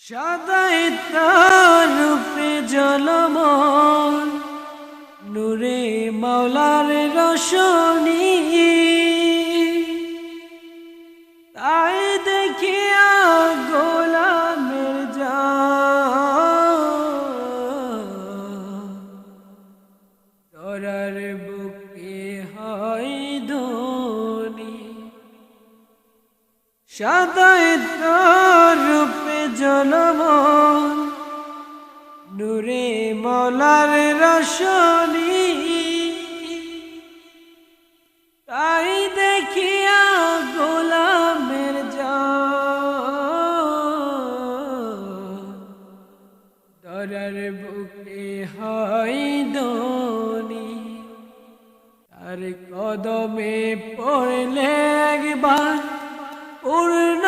সাদাই তার জলমন নূরে মাওলার রশনি। তাই দেখিয়া গোলামের যা তরার বুকে হয় ধনী সাদায় তোর রূপে জনমন নূরে মলার রশনি। তাই দেখিয়া গোলামের যা দরার বুকে হয় দনি তার কদমে পড়লে একবার পূর্ণ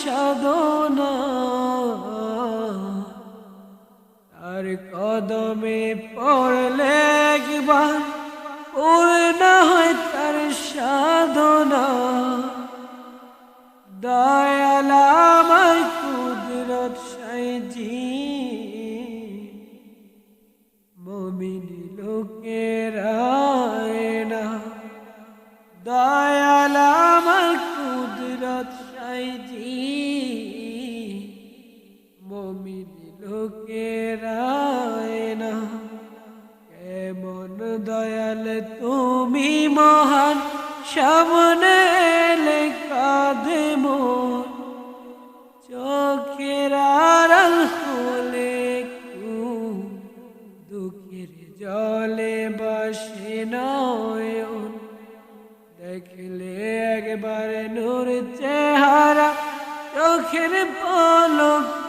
সাধনা। কদমে পড়লে একবার পূর্ণ হয় তার সাধনা। দয়ালামার কুদরত সাইজি সাইজি মমিন লোকেরা না। কেমন দয়াল তুমি মহান, সামনে কাঁদে মন। চোখের আড়াল হলে দুঃখের জলে বাসে নয়ন। দেখলে একবার নূর চেহারা চোখের পলক